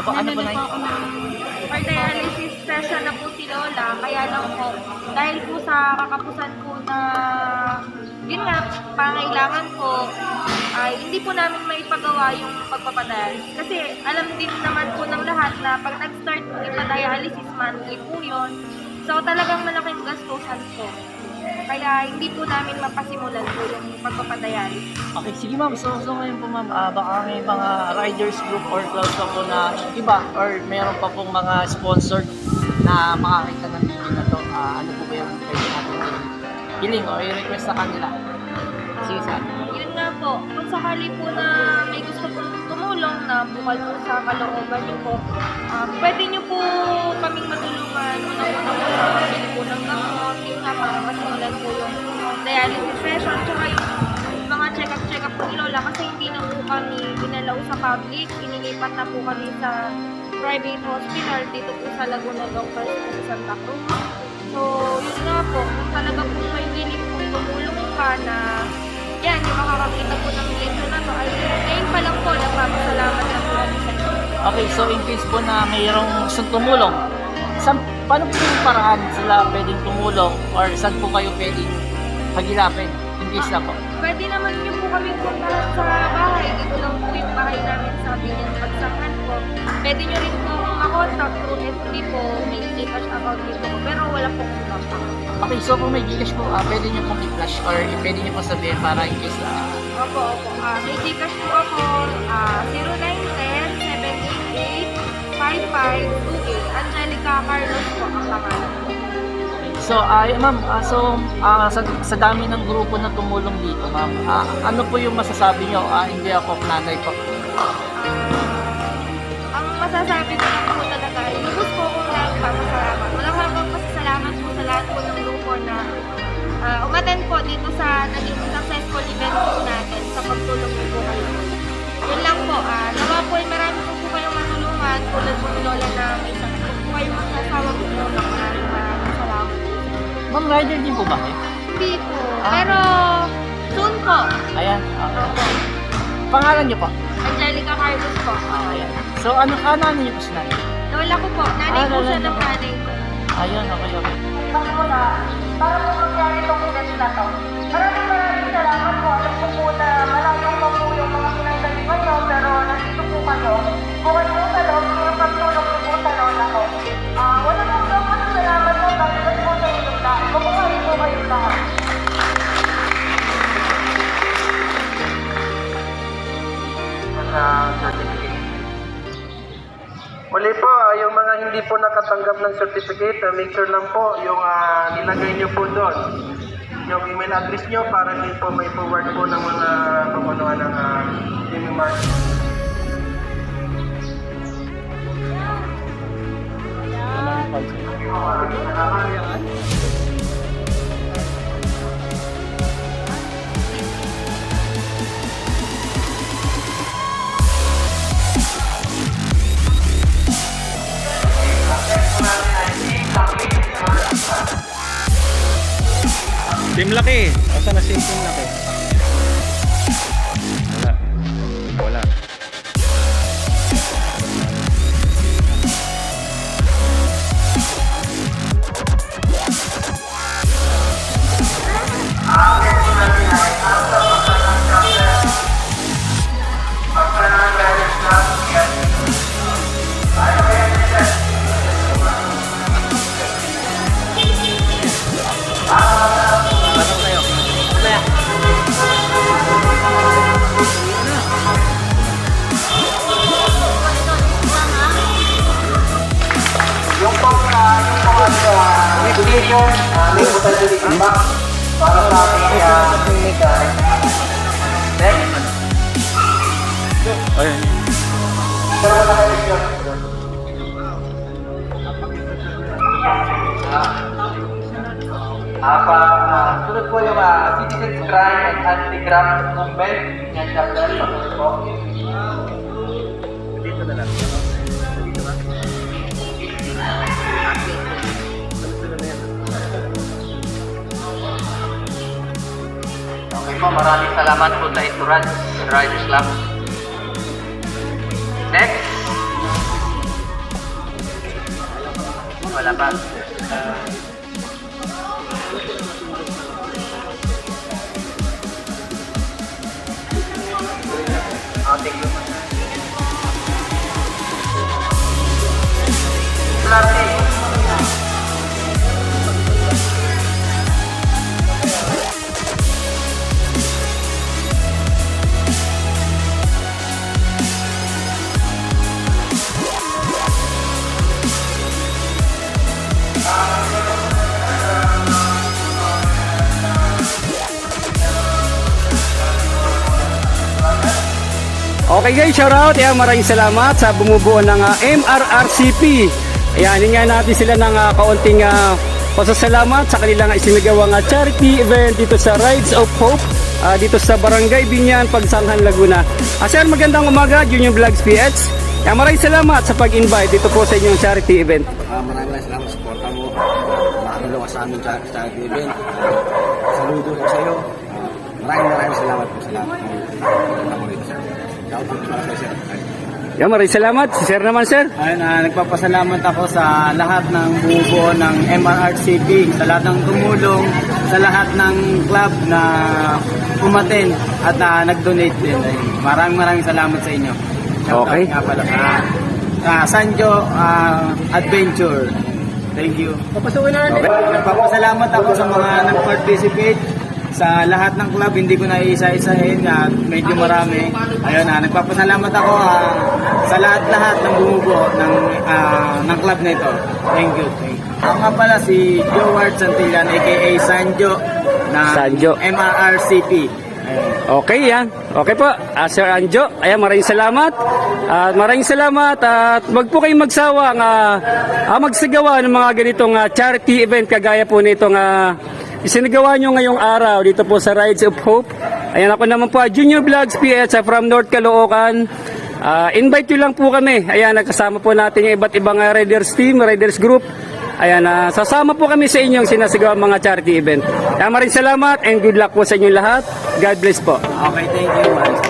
Apo, ano po na ng for dialysis session na po si Lola. Kaya lang po, dahil po sa kakapusan po na yun nga, pangailangan po, ay hindi po namin maipagawa yung pagpapadialysis. Kasi alam din naman po ng lahat na pag nag-start po ipa-dialysis, monthly po yun. So talagang malaking gastusan po. Kaya hindi po namin mapasimulan po yung pagpapadialysis. Okay, sige ma'am. So, so ngayon po ma'am, ah, baka may mga riders group or clubs pa po na iba or meron pa pong mga sponsored na makakita ng video na to. Ah, ano po ba yung pwede natin hiling o i-request sa kanila? Sige sa Yun nga po, kung sakali po na may gusto pong tumulong na bukal po sa kalooban niyo po, ah, pwede niyo po kaming matulungan unang-una po pagpili po public, inilipat na po kami sa private hospital dito po sa Laguna Doctors po sa Santa Cruz. So, yun nga po, kung talaga po may willing po tumulong ka na yan, yung makakakita po ng video na to, ay ngayon pa lang po, nagpapasalamat na po. Okay, so in case po na mayroong gustong tumulong, saan, paano po yung paraan sila pwedeng tumulong or saan po kayo pwedeng hagilapin case na po? Pwede naman niyo po kami puntahan sa bahay. Dito lang po yung bahay namin sa Binyan Pagsangan po. Pwede niyo rin po makontak through FB po. May Gcash account dito po. Pero wala po kong contact. Okay, so kung may Gcash po, ah, pwede nyo pong i-flash or pwede nyo po sabihin para in case na Opo, opo. Ah, may Gcash po ako. Ah, 0910-788-5528. Angelica Carlos po ang pangalan. So, ay ma'am, ah, so ah, sa, sa dami ng grupo na tumulong dito, ma'am, ah, ano po yung masasabi nyo? Ah, hindi ako nanay po. ang masasabi ko lang po talaga, lubos po akong nagpapasalamat. Walang hanggang pasasalamat po sa lahat po ng grupo na uh, umaten po dito sa naging successful event po natin sa pagtulong niyo Ma'am, rider din po ba kayo? Hindi po, Ah. pero soon po. Ayan, okay. Pangalan nyo po? Angelica Carlos po. Ayan. So, ano ano ano nyo po si nanay? Lola ko po, nanay Ah, po lola siya niyo ng po. nanay ko. Ayun, okay, okay. Na, para po mangyari itong event na to. Maraming maraming salamat po. Alam ko po na malayo pa po yung mga pinagdaliman nyo, pero nandito po kayo. Bukod po sa loob, yung pagtulong niyo po sa lola ko. Ah, wala Mabuhay po kayo lahat. sa certificate. Muli po, ah, yung mga hindi po nakatanggap ng certificate, ah, make sure lang po yung ah, nilagay nyo po doon. Yung email address nyo para din po may forward po ng mga pamunuan ng uh, Jimmy Mark. Team Laki. Asa na si Team application, uh, may po tayo dito ba? Para sa ating uh, clinical. Apa, uh, sunod po yung uh, Citizens Crime and Anti-Graft Movement. Yan. Sunod po. Dito. po, maraming salamat po sa Insurance Riders Club. Next. Wala pa. Uh, Okay guys, shout out. Ayan, maraming salamat sa bumubuo ng ah, MRRCP. Ayan, hinggan natin sila ng ah, kaunting ah, pasasalamat sa kanilang isinagawang ah, charity event dito sa Rides of Hope ah, dito sa Barangay Binyan, Pagsanghan, Laguna. Ah, sir, magandang umaga, Junior Vlogs PH. Ayan, maraming salamat sa pag-invite dito po sa inyong charity event. Ah, maraming salamat sa suporta mo. Nakatulong ka sa amin sa charity event. Saludo ko sa iyo. Maraming maraming salamat po sa lahat ng mga Ayan, maraming salamat. Si sir naman, sir. Ayun, ah, nagpapasalamat ako sa lahat ng bumubuo ng MRRCP, sa lahat ng tumulong, sa lahat ng club na umaten at na nag-donate din. Ayun, Maraming maraming salamat sa inyo. Shout Okay. nga pala sa ah, Sanjo ah, Adventure. Thank you. Okay. Nagpapasalamat ako sa mga nag-participate sa lahat ng club, hindi ko na isa-isahin at medyo marami. Ayun na, nagpapasalamat ako ah, sa lahat-lahat ng bumubuo ng, ah, ng club na ito. Thank you. Thank you. Ako nga pala si Joward Santillan aka Sanjo na Sanjo. MRRCP. Ayun. Okay yan. Okay po. Ah, Sir Anjo, ayan maraming salamat. At maraming salamat at wag po kayong magsawa nga ah, magsagawa ng mga ganitong ah, charity event kagaya po nitong uh, isinagawa nyo ngayong araw dito po sa Rides of Hope. Ayan ako naman po, ah, Junior Vlogs PH ah, from North Caloocan. Ah, invite nyo lang po kami. Ayan, nagkasama po natin yung iba't ibang Riders team, Riders group. Ayan, ah, sasama po kami sa inyong sinasagawa mga charity event. Maraming salamat and good luck po sa inyong lahat. God bless po. Okay, thank you. Salamat.